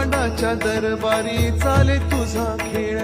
ब्रह्मांडाच्या दरबारी चाले तुझा खेळ.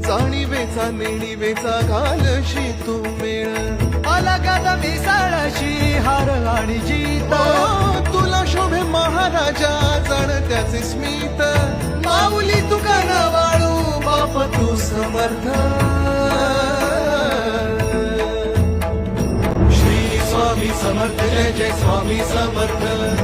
जाणीवेचा नेणीवेचा घालशी तू मेळ. आला गादा मिसाळाशी हार आणि जीत. ओ, तुला शोभे महाराजा जाण त्याचे स्मित. माऊली तुका वाळू बाप तू समर्थ. श्री स्वामी समर्थ जय जय स्वामी समर्थ.